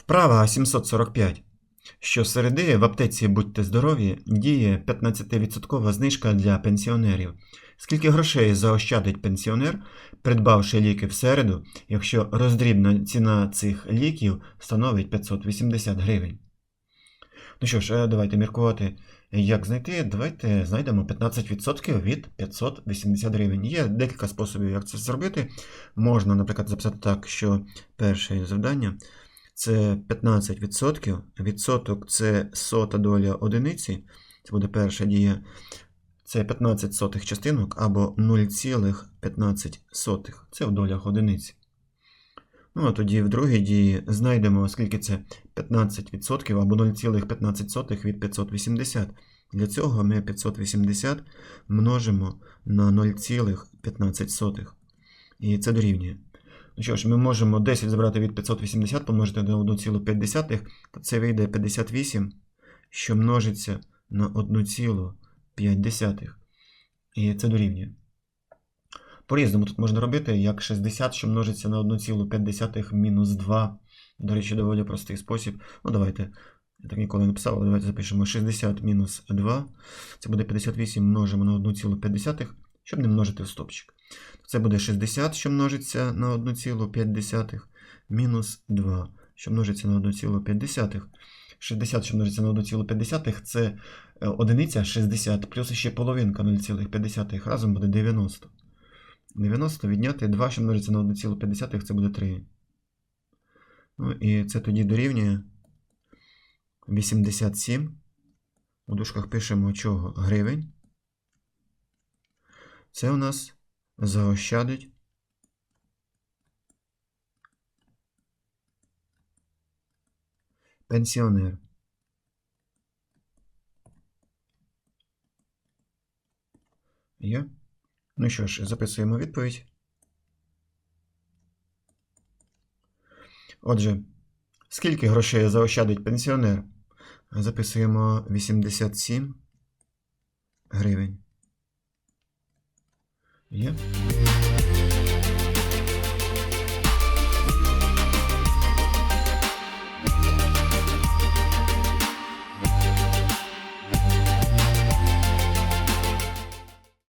Вправа 745. Щосереди в аптеці Будьте здорові діє 15% знижка для пенсіонерів. Скільки грошей заощадить пенсіонер, придбавши ліки в середу, якщо роздрібна ціна цих ліків становить 580 гривень? Ну що ж, е, давайте міркувати, як знайти. Давайте знайдемо 15% від 580 гривень. Є декілька способів, як це зробити. Можна, наприклад, записати так, що перше завдання це 15%. Відсоток це сота доля одиниці. Це буде перша дія. Це 15 сотих частинок або 0,15. Це в долях одиниці. Ну, а тоді в другій дії знайдемо, скільки це 15% або 0,15 від 580. Для цього ми 580 множимо на 0,15. І це дорівнює. Ну що ж, ми можемо 10 забрати від 580, помножити на 1,5, то це вийде 58, що множиться на 1,5. І це дорівнює. По-різному тут можна робити, як 60, що множиться на 1,5 мінус 2. До речі, доволі простий спосіб. Ну, давайте. Я так ніколи не писав, але давайте запишемо 60 мінус 2. Це буде 58 множимо на 1,5, щоб не множити в стопчик. Це буде 60, що множиться на 1,5, мінус 2, що множиться на 1,5. 60, що множиться на 1,5, це е, одиниця 60, плюс ще половинка 0,5, разом буде 90. 90 відняти 2, що множиться на 1,5, це буде 3. Ну і це тоді дорівнює 87. У дужках пишемо чого? Гривень. Це у нас заощадить пенсіонер. Є? Ну що ж, записуємо відповідь. Отже, скільки грошей заощадить пенсіонер? Записуємо 87 гривень. Є?